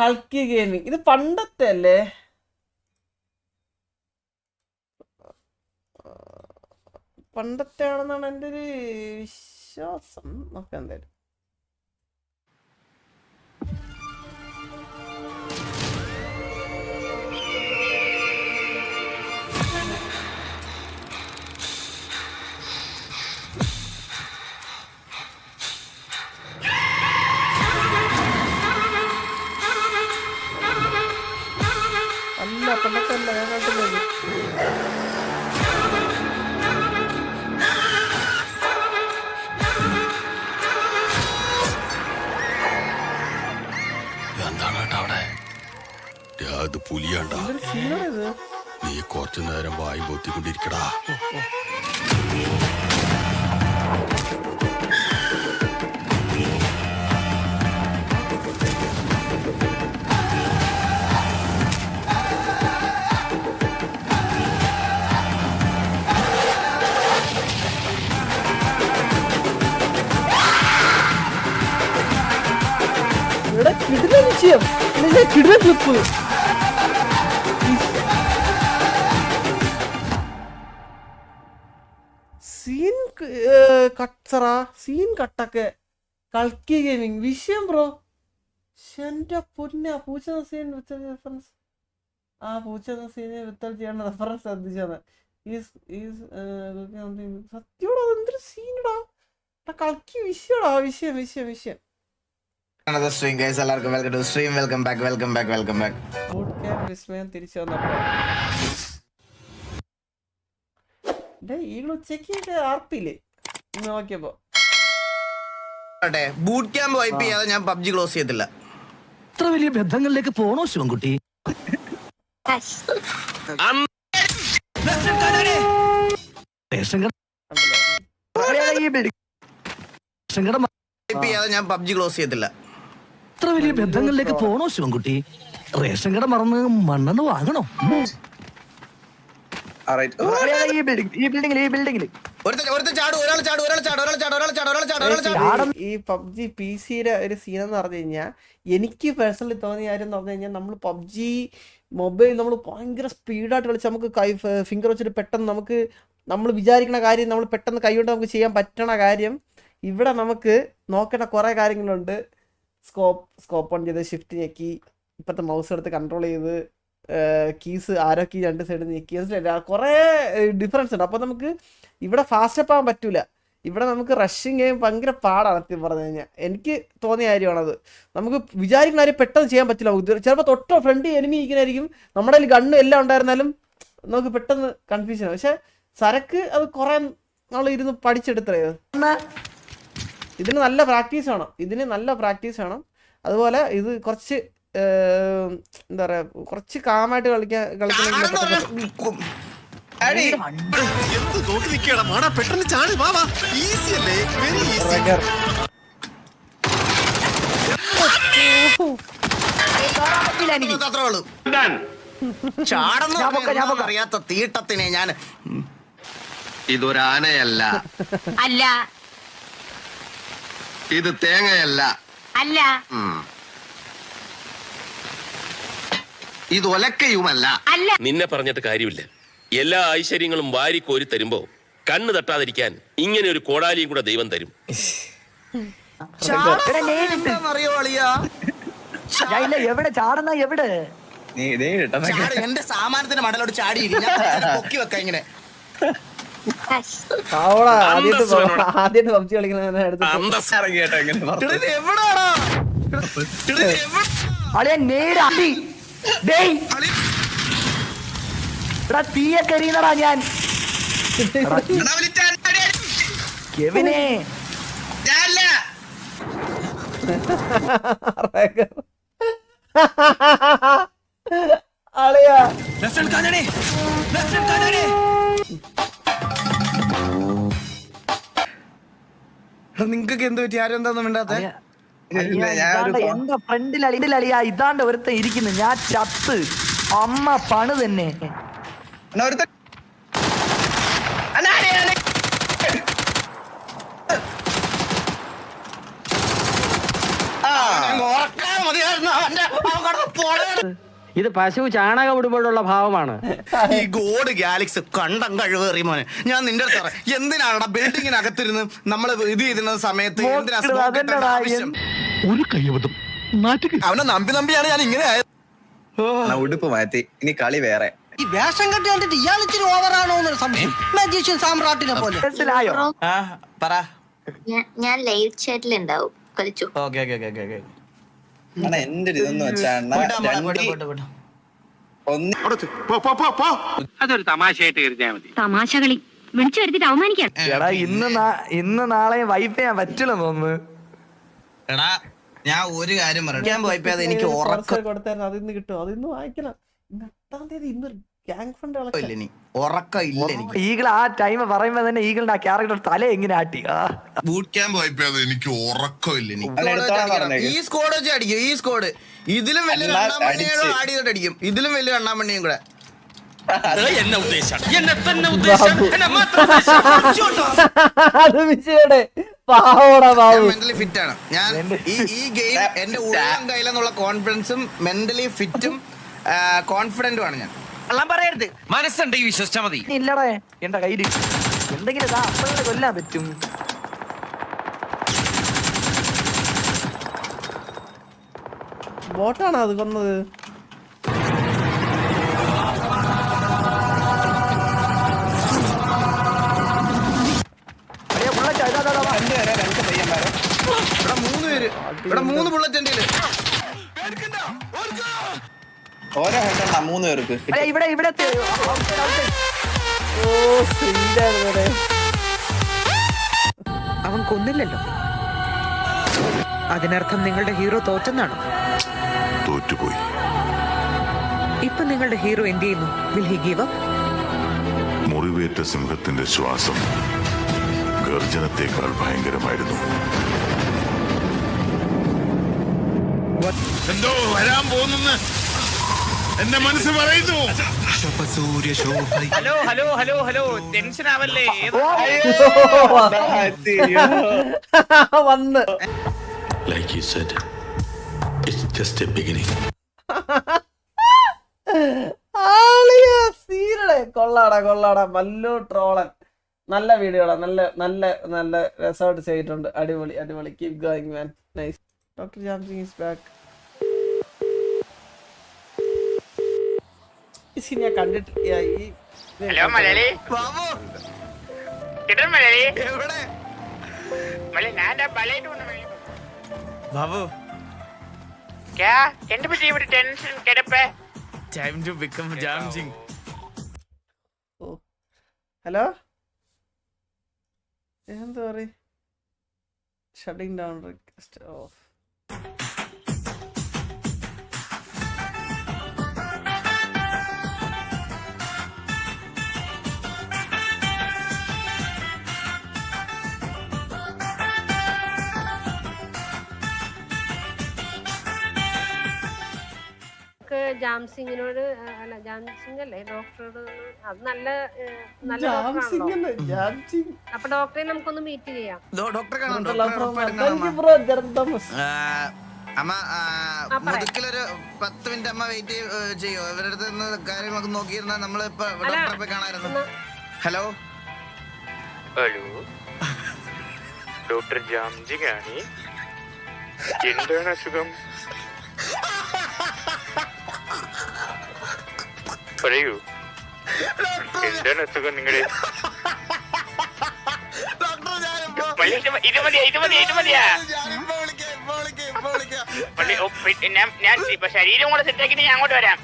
കൽക്കി ഗെയിമിംഗ് ഇത് പണ്ടത്തെ അല്ലേ പണ്ടത്തെ ആണെന്നാണ് എന്റെ ഒരു വിശ്വാസം. നോക്കാം എന്തായാലും. കിടില വിഷയം ഇതിലെ കിടില ക്ലിപ്പ് കട്ടറ സീൻ കട്ടൊക്കെ കൽക്കി ഗെയിമിങ് വിഷയം ബ്രോ എന്റെ പൊന്നെ പൂച്ച സീൻ വിത്ത് റെഫറൻസ് ആ പൂച്ച സീനെ വിത്തൽ ചെയ്യേണ്ട റെഫറൻസ് ശ്രദ്ധിച്ചത്. സത്യോടാ എന്തൊരു സീനടാ കളിക്ക് വിഷയടാ. വിഷയം വിഷയം വിഷയം. Guys. എല്ലാവർക്കും welcome to stream welcome back welcome back welcome back boot camp വിസ്മയം തിരിച്ചു വന്നപ്പോ. ഈകൾ ഉച്ചയ്ക്ക് ആർപ്പില്ലേ നോക്കിയപ്പോ. ബൂട്ട് ക്യാമ്പ് വൈപ്പ് ചെയ്യാതെ ഞാൻ പബ്ജി ക്ലോസ് ചെയ്തില്ല ഇത്ര വലിയ ബന്ധങ്ങളിലേക്ക് പോണോ ശിവൻകുട്ടി? റേഷൻ കട റേഷൻ കട വൈപ്പ് ചെയ്യാതെ ഞാൻ പബ്ജി ക്ലോസ് ചെയ്യത്തില്ല ഇത്ര വലിയ ബന്ധങ്ങളിലേക്ക് പോണോ ശിവൻകുട്ടി? റേഷൻ കട മറന്ന് മണ്ണെണ്ണ വാങ്ങണോ? ഈ പബ്ജി പി സിയുടെ ഒരു സീൻ എന്ന് പറഞ്ഞു കഴിഞ്ഞാൽ എനിക്ക് പേഴ്സണലി തോന്നിയ കാര്യം എന്ന് പറഞ്ഞു കഴിഞ്ഞാൽ നമ്മൾ പബ്ജി മൊബൈൽ നമ്മൾ ഭയങ്കര സ്പീഡായിട്ട് കളിച്ച് നമുക്ക് കൈ ഫിംഗർ വെച്ചിട്ട് പെട്ടെന്ന് നമുക്ക് നമ്മൾ വിചാരിക്കുന്ന കാര്യം നമ്മൾ പെട്ടെന്ന് കൈകൊണ്ട് നമുക്ക് ചെയ്യാൻ പറ്റണ കാര്യം ഇവിടെ നമുക്ക് നോക്കേണ്ട കുറേ കാര്യങ്ങളുണ്ട്. സ്കോപ്പ് സ്കോപ്പ് ഓൺ ചെയ്ത് ഷിഫ്റ്റ് ഞെക്കി ഇപ്പോഴത്തെ മൗസ് എടുത്ത് കൺട്രോൾ ചെയ്ത് കീസ് ആരോ കീ രണ്ട് സൈഡിൽ നീക്കി മനസ്സിലായില്ല കുറേ ഡിഫറൻസ് ഉണ്ട്. അപ്പോൾ നമുക്ക് ഇവിടെ ഫാസ്റ്റ് അപ്പ് ആകാൻ പറ്റൂല. ഇവിടെ നമുക്ക് റഷിങ് ഭയങ്കര പാടാണ് സത്യം പറഞ്ഞു കഴിഞ്ഞാൽ എനിക്ക് തോന്നിയ കാര്യമാണത്. നമുക്ക് വിചാരിക്കുന്ന കാര്യം പെട്ടെന്ന് ചെയ്യാൻ പറ്റില്ല. ചിലപ്പോൾ തൊട്ടോ ഫ്രണ്ട് എനിമി ഇരിക്കുന്നതായിരിക്കും. നമ്മുടെ കയ്യിൽ ഗണ്ണ് എല്ലാം ഉണ്ടായിരുന്നാലും നമുക്ക് പെട്ടെന്ന് കൺഫ്യൂഷൻ പക്ഷെ സരക്ക് അത് കുറേ നമ്മൾ ഇരുന്ന് പഠിച്ചെടുത്തേ. ഇതിന് നല്ല പ്രാക്ടീസ് വേണം. ഇതിന് നല്ല പ്രാക്ടീസ് വേണം. അതുപോലെ ഇത് കുറച്ച് എന്താ പറയാ കുറച്ച് കാമായിട്ട് കളിക്കാൻ കളിക്കണമെങ്കിൽ എന്ത് നോക്കി നിൽക്കണം മാടാ പെട്ടെന്ന് ചാടി വാ വാ. ഈസി അല്ലേ? Very easy trigger. അത്രേ ഉള്ളൂ. ചാടുന്ന അറിയാത്ത തീട്ടത്തിനെ ഞാൻ. ഇതൊരാനയല്ല. അല്ല. ഇത് തേങ്ങയല്ല. അല്ല. ഇത് ഒലക്കയുമല്ല. അല്ല. നിന്നെ പറഞ്ഞിട്ട് കാര്യമില്ല. എല്ലാ ഐശ്വര്യങ്ങളും വാരി കോരി തരുമ്പോ കണ്ണു തട്ടാതിരിക്കാൻ ഇങ്ങനെ ഒരു കോടാലിയും കൂടെ ദൈവം തരും. അറിയോ അളിയാ? എവിടെ? ചാടുന്ന എവിടെ? ചാട് എന്റെ സാമാനത്തിന്റെ മടലോട് ചാടി പൊക്കി വെക്ക ഇങ്ങനെ. ആദ്യമായിട്ട് പബ്ജി കളിക്കുന്ന എടുത്ത് അന്തസ് എടാ, ഇത് എവിടാടാ എടാ, ഇത് എവിടെ? അളിയ നേരെ അടി ഡേയ് എടാ തീയൊക്കെ എറിയുന്നടാ ഞാൻ എടാ, വിളിച്ചാ അടി, അടി. കെവിനെ ഞാനല്ല. അളിയാ എന്ത് പറ്റി? ആരും എന്താന്നും വേണ്ടാത്ത എന്റെ ഫ്രണ്ടിൽ അളിയ ഇതാണ്ട് ഒരുത്ത ഇരിക്കുന്നു. ഞാൻ ചത്ത്. അമ്മ പണു തന്നെ. ഇത് പശു ചാണകം ഇടുമ്പോഴുള്ള ഭാവമാണ്. ഈ ഗോഡ് ഗാലക്സ് കണ്ടം കഴിവേറി മോനെ. ഞാൻ നിന്റെ അടുത്ത് എന്തിനാണ് ബിൽഡിങ്ങിനകത്തിരുന്ന് നമ്മൾ ഇത് ചെയ്തിരുന്ന സമയത്ത് എന്തിനാ ഒരു കയ്യബദ്ധം. അവനെ നമ്പി നമ്പിയാണ് ഞാൻ ഇങ്ങനെ ആയത്. ഉടുപ്പ് മാറ്റി. ഇനി കളി വേറെ. ഈ വേഷം കെട്ടി കണ്ടിട്ട് ഇയാൾ ഇച്ചിരി ഓവറാണോ എന്നൊരു സംശയം. മജീഷ്യൻ സാമ്രാട്ടിനെ പോലെ. മനസ്സിലായോ? ആ പറ. ഞാൻ ഞാൻ ലൈവ് ചാറ്റിൽ ഉണ്ടാവും. കളിച്ചു. ഓക്കെ ഓക്കെ ഓക്കെ ഓക്കെ അണ്ണാ എന്റെ ഒരു ഇതെന്ന് വെച്ചാ. അണ്ണാ പോയിട്ട് പോ പോ അതൊരു തമാശയായിട്ട് പോയിട്ട്. മതി. തമാശ കളി വിളിച്ചു വരുത്തിട്ട് അവമാനിക്കാൻ എടാ ഇന്ന് നാ- ഇന്ന് നാളെ വൈഫ് ചെയ്യാൻ പറ്റില്ല തോന്നുന്നു. എടാ ഞാൻ ഒരു കാര്യം പറയാം ഞാൻ അത് എനിക്ക് ഉറക്കം കൊടുത്തായിരുന്നു. അതിന്ന് കിട്ടും അതിന്ന് വാങ്ങിക്കണം. ഇന്ന് എട്ടാം തീയതി ഈഗിൾ ആ ടൈം പറയുമ്പോ തന്നെ ഈഗിളിന്റെ ആ ക്യാരക്ടർ തല എങ്ങനെ ആട്ടി? ബൂട്ട് ക്യാമ്പ് പോയപ്പോ എനിക്ക് ഉറക്കമില്ല. ഈ സ്കോഡ് വെച്ച് അടിക്കും ഈ സ്കോഡ് ഇതിലും വലിയ അടിക്കും. വലിയ കൂടെ. എന്നെ ഉദ്ദേശം. എന്നെ തന്നെ ഉദ്ദേശം. അത് വിജയുടെ പാവോടാ ഞാൻ ബാബു മെന്റലി ഫിറ്റ് ആണ്. ഞാൻ ഈ ഈ ഗെയിം എന്റെ ഉള്ളം കയ്യിലെന്നുള്ള കോൺഫിഡൻസും മെന്റലി ഫിറ്റും കോൺഫിഡന്റും ആണ് ഞാൻ. പറയരുത്. മനസ്സുണ്ടെങ്കിൽ വിശ്വസിച്ചാ മതി. ഇല്ലടേ. എന്റെ കയ്യിൽ എന്തെങ്കിലും ഇതാ അപ്പോഴേ കൊല്ലാൻ പറ്റും. ബോട്ടാണോ അത് കൊന്നത്? മൂന്ന് പേർക്ക്. ഇവിടെ ഇവിടെ. ഓ അവൻ കൊന്നില്ലല്ലോ. അതിനർത്ഥം നിങ്ങളുടെ ഹീറോ തോറ്റെന്നാണ്? തോറ്റുപോയി. ഇപ്പൊ നിങ്ങളുടെ ഹീറോ എന്ത് ചെയ്യുന്നു? വിൽ ഹി ഗീവ് അപ്പ് മുറിവേറ്റ സിംഹത്തിന്റെ ശ്വാസം ഗർജനത്തെക്കാൾ ഭയങ്കരമായിരുന്നു. എന്തോ വരാൻ പോകുന്നെന്ന് എന്റെ മനസ്സ് പറയുന്നു. Hello hello hello hello. Tension ആവല്ലേ? വന്ന്. Like you said it's just a beginning ആളിയാ സീനടെ. കൊള്ളാടാ കൊള്ളാടാ. മല്ലു ട്രോളൻ. നല്ല വീഡിയോടാ. നല്ല നല്ല നല്ല രസമായിട്ട് ചെയ്തിട്ടുണ്ട്. അടിപൊളി അടിപൊളി. Keep going man nice doctor Jamsingh is back scene ഞാൻ കണ്ടിട്ട് ഈ ഹലോ മലയാളി ബാബു കിട്ടൻ മലയാളി മലയാളി ഞാൻ മലയാളി ബാബു. ക്യാ? എന്റെ പറ്റി ഇവിടെ ടെൻഷൻ കിടപ്പേ. ടൈം ടു ബിക്കം ജാംജിങ് ഹലോ എന്താ പറയുക ഷട്ടിങ് ഡൗൺ റിക്വസ്റ്റ് ഓഫ് ജാംസിങ്ങിനോട് അല്ല ജാംസിംഗ് അല്ലേ ഡോക്ടറോട് അത് നല്ല നല്ല ഡോക്ടറാണല്ലോ. അപ്പൊ ഡോക്ടറെ നമുക്കൊന്ന് മീറ്റ് ചെയ്യാം. ഡോക്ടറെ കാണാം അമ്മ. മുതുക്കിലൊരു പത്ത് മിനിറ്റ് അമ്മ വെയിറ്റ് ചെയ്യോ ഇവരുടെ അടുത്ത് കാര്യങ്ങളൊക്കെ നോക്കിയിരുന്ന ഡോക്ടറെ പോയി ഹലോ? ഹലോ? ഡോക്ടർ ജാംജി ആണ്. എന്താണ് അസുഖം? ഞാൻ ഞാൻ ഇപ്പൊ ശരീരം കൂടെ സെറ്റാക്കിട്ട് ഞാൻ അങ്ങോട്ട് വരാം.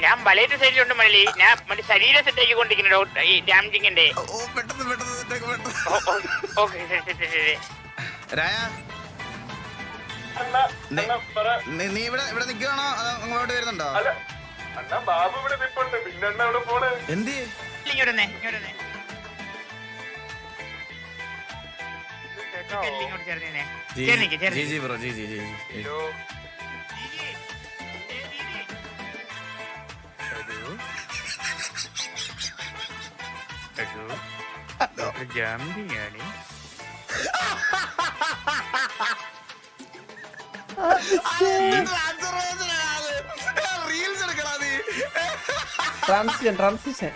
ഞാൻ വലയത്തെ സൈഡിലുണ്ട് മള്ളി. ഞാൻ മറ്റേ ശരീരം സെറ്റാക്കി കൊണ്ടിരിക്കുന്നു ഡോക്ടർ ഈ സെറ്റാക്ക് രായ? നീ- ഇവിടെ ഇവിടെ നിക്കുവാണോ അതോ അങ്ങോട്ട് വരുന്നുണ്ടോ? അണ്ണാ ബാബു ഇവിടെ നിപ്പുണ്ട് പിന്നെ അവിടെ പോണേ എന്ത് ഇങ്ങോട്ടന്നെ ഇങ്ങോട്ടന്നെ ഇങ്ങോട്ട് ചേർന്നേ ചേർന്നിക്ക് ചേർന്നിക്ക് ബ്രോ ജി ജി ജി ഹലോ ജാം ബിരിയാണി ആ ട്രാൻസിഷൻ ട്രാൻസിഷൻ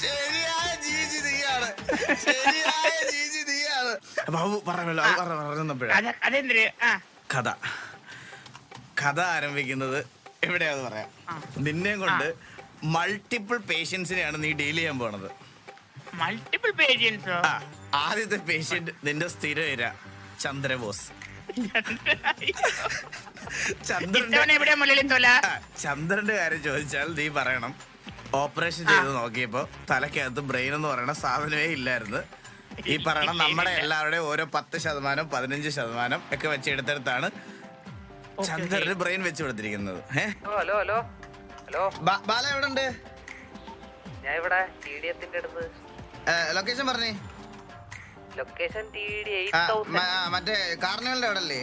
ശരിയായ ജീജി നീയാണ്. ശരിയായ ജീജി നീയാണ്. ബാബു പറഞ്ഞല്ലോ പറഞ്ഞപ്പോഴാ അത് അതെന്തിന്? ആ. കഥ. കഥ ആരംഭിക്കുന്നത് എവിടെയാന്ന് പറയാം. നിന്നെയും കൊണ്ട് മൾട്ടിപ്പിൾ പേഷ്യൻസിനെയാണ് നീ ഡീൽ ചെയ്യാൻ പോണത്. മൾട്ടിപ്പിൾ പേഷ്യൻസോ ആ ആദ്യത്തെ പേഷ്യന്റ് നിന്റെ സ്ഥിര ഇര ചന്ദ്രബോസ്. ചന്ദ്രന്റെ ഇത്തവണ എവിടെ മുള്ളിൽ തോല? ആ, ചന്ദ്രന്റെ കാര്യം ചോദിച്ചാൽ നീ പറയണം. ഓപ്പറേഷൻ ചെയ്ത് നോക്കിയപ്പോ തലക്കകത്ത് ബ്രെയിൻ എന്ന് പറയണ സാധനമേ ഇല്ലായിരുന്നു. ഈ പറയണ നമ്മുടെ എല്ലാവരുടെയും ഓരോ പത്ത് ശതമാനം പതിനഞ്ച് ശതമാനം ഒക്കെ വെച്ചെടുത്തെടുത്താണ് ചന്ദ്രന് ബ്രെയിൻ വെച്ച് കൊടുത്തിരിക്കുന്നത്. Hello hello. ഹലോ. ബാല എവിടെ ഉണ്ട് ഞാൻ ഇവിടെ അടുത്ത് ലൊക്കേഷൻ പറഞ്ഞേ. ലൊക്കേഷൻ ടി ഡി എയ്റ്റ് മറ്റേ കാർണിവലിന്റെ അവിടെ അല്ലേ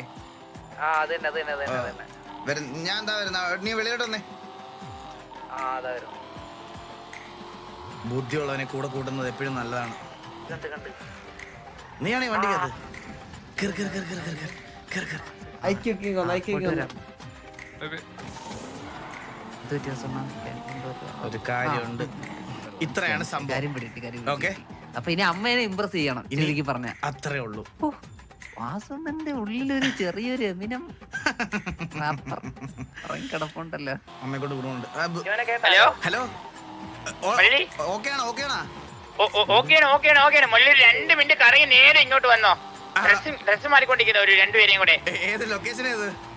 ആ അത് തന്നെ അത് തന്നെ അത് തന്നെ ഞാൻ എന്താ വരുന്ന നീ വെളിയോട്ട് വന്നേ. ആ അതാ വരും. ബുദ്ധിയുള്ളവനെ കൂടെ കൂട്ടുന്നത് എപ്പോഴും നല്ലതാണ്. നീയാണേ വണ്ടി കേറ് ഒരു കാര്യമുണ്ട്. ഇത്രയാണ് സംഭവം. പിടിയിട്ട് കാര്യം ഓക്കെ. അപ്പൊ ഇനി അമ്മേനെ ഇമ്പ്രസ് ചെയ്യണം ഇനി- എനിക്ക് പറഞ്ഞ. അത്രേ ഉള്ളൂ. വാസുണ്ണന്റെ ഉള്ളിലൊരു ചെറിയൊരു എമിനം. റാപ്പർ ഇറങ്ങി കിടപ്പുണ്ടല്ലോ. അമ്മയെ കൊണ്ട് ഗുണമുണ്ട് ആ, ബു- ഹലോ? ഹലോ? വള്ളി? ഓക്കെയാണോ ഓക്കെയാണോ? ഓക്കെയാണ് ഓക്കെയാണ് ഓക്കെയാണ്. മുള്ളിൽ രണ്ട് മിനിറ്റ് കറങ്ങി നേരെ ഇങ്ങോട്ട് വന്നോ. ഡ്രസ് ഡ്രസ് മാറിക്കൊണ്ടിരിക്കുന്ന ഒരു രണ്ടുപേരെയും കൂടെ. ഏത് ലൊക്കേഷൻ ഏത്?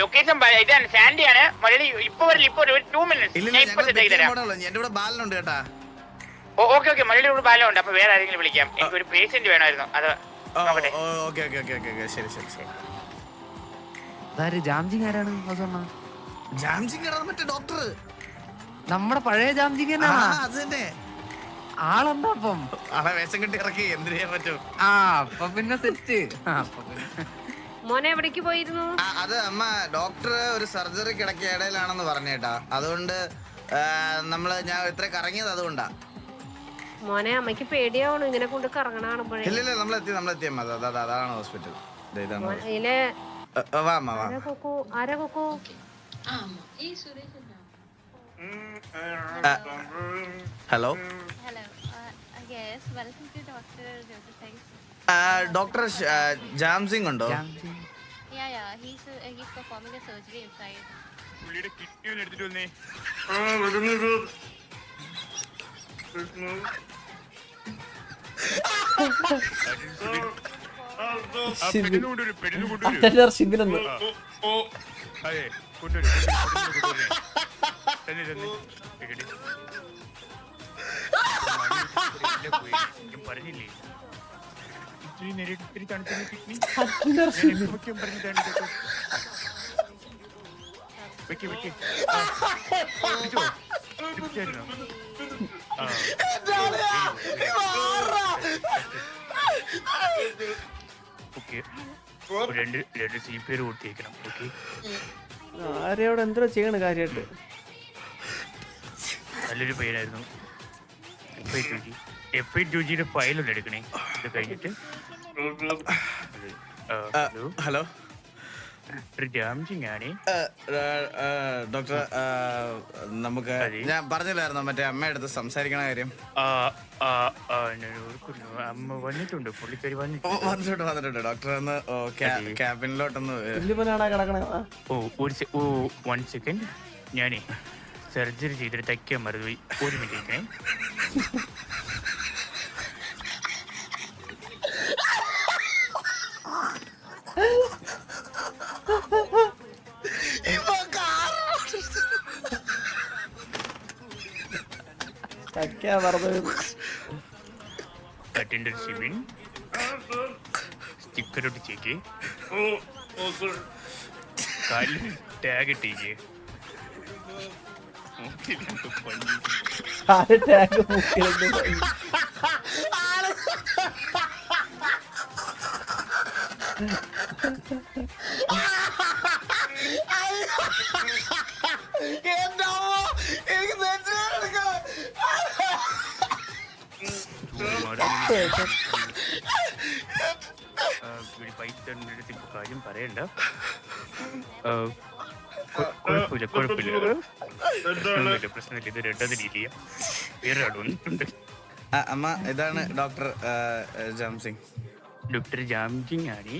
ലൊക്കേഷൻ ഇതാണ് സാൻഡിയാണ് മലയാളി ഇപ്പൊ വരില്ല. ഇപ്പൊ ഒരു ടൂ മിനിറ്റ്സ് ഇല്ല ഞാൻ ഇല്ല ഇപ്പൊ ഞങ്ങൾ സെറ്റ് ആക്കി തരാം. എന്റെ കൂടെ ബാലനുണ്ട് കേട്ടാ. Okay okay. മലയാളി ഇവിടെ ബാലം ഉണ്ട് അപ്പൊ വേറെ ആരെങ്കിലും വിളിക്കാം. എനിക്ക് ഒരു പേഷ്യന്റ് വേണമായിരുന്നു. അത് നോക്കട്ടെ. ഓക്കെ ഓക്കെ ഓക്കെ ഓക്കെ ശരി ശരി ശരി. അതാര് ജാംജിങ് ആരാണ്? വാസുണ്ണ ജാംസിംഗ് കിടന്ന മറ്റേ ഡോക്ടർ നമ്മുടെ പഴയ ജാംജിങ് ആ തന്നെയാണോ? അത് തന്നെ. ആളെന്താ അപ്പം? ആളെ വേഷം കെട്ടി ഇറക്കി. എന്ത് ചെയ്യാൻ പറ്റും? ആ അപ്പൊ പിന്നെ സെറ്റ് അപ്പൊ പിന്നെ. മോനെ എവിടേക്ക് പോയിരുന്നു? ആ, അത് അമ്മ ഡോക്ടർ ഒരു സർജറി കിടക്കിയ ഇടയിലാണെന്ന് പറഞ്ഞേട്ടാ. അതുകൊണ്ട് ആ, നമ്മൾ ഞാൻ ഇത്ര കറങ്ങിയത് അതുകൊണ്ടാ. മോനെ അമ്മയ്ക്ക് പേടിയാവണം. ഇങ്ങനെ കൊണ്ട് കറങ്ങണ കാണുമ്പോഴേ. ഇല്ല ഇല്ല നമ്മളെത്തി നമ്മളെത്തി അമ്മ. അതാ അതാ- അതാണ് ഹോസ്പിറ്റൽ. ഇതാണ് ആ, ആ, വാ അമ്മ വാ. ആരാ കൊക്കു? ആരാ കൊക്കു? Hello. Hello. Uh, yes, welcome to Dr. Doctor Jamsingh ഉണ്ടോ? ശിബിനുണ്ട് അതെ കൊണ്ടുവരും തന്നെ തന്നെ പറഞ്ഞില്ലേ രണ്ട് രണ്ട് സി പി ആർ കൊടുത്തേക്കണം ഓക്കെ. ആരെയോടെ എന്തോ ചെയ്യണ കാര്യമായിട്ട് നല്ലൊരു പേരായിരുന്നു F I two G F I two ജിയുടെ ഫയലൊന്ന് എടുക്കണേ. ഇത് കഴിഞ്ഞിട്ട് ഹലോ ഒരു ഡോക്ടർ നമുക്ക് ഞാൻ പറഞ്ഞില്ലായിരുന്നു മറ്റേ അമ്മയടുത്ത് സംസാരിക്കണ കാര്യം? അമ്മ വന്നിട്ടുണ്ട് പുള്ളിക്കാരി വന്നിട്ടുണ്ട്. വന്നിട്ടുണ്ട് ഡോക്ടർ ഒന്ന്. ക്യാബിനിലോട്ടൊന്ന്. ഓ ഒരു ഓ വൺ സെക്കൻഡ് ഞാനേ സർജറി ചെയ്തിട്ട് തയ്ക്കാൻ മറന്നുപോയി. ഒരു മിനിറ്റ് തയ്ക്കാ പറഞ്ഞത് അറ്റൻഡർ ഷിബിൻ സ്റ്റിക്കർ ഒട്ടിച്ചേക്ക് കാലിൽ ടാഗ് ഇട്ടേക്ക്. ടാഗ് മുക്കിലുണ്ട് കാര്യം പറയണ്ട അമ്മ ഇതാണ് ഡോക്ടർ ജാംസിംഗ് ഡോക്ടർ ജാംസിംഗ് ആണ്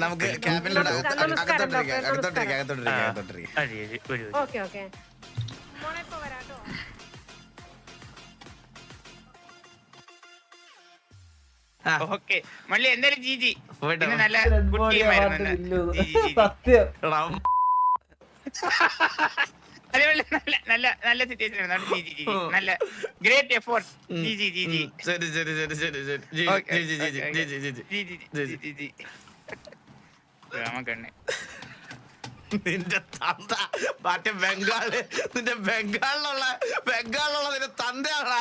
നമുക്ക് ക്യാബിനിലോട്ട് അകത്തോട്ടിരിക്കാം അകത്തോട്ടിരിക്കാം അകത്തോട്ടിരിക്കാം ഓക്കെ. മള്ളി എന്തായാലും ജിജി. നല്ല സത്യം. നല്ല നല്ല സിറ്റുവേഷൻ ജിജി ജിജി. നല്ല great effort GG GG. GG GG GG GG GG. നിന്റെ തന്ത. മറ്റേ ബംഗാൾ. നിന്റെ ബംഗാളിലുള്ള ബംഗാളിലുള്ള നിന്റെ തന്തയാണ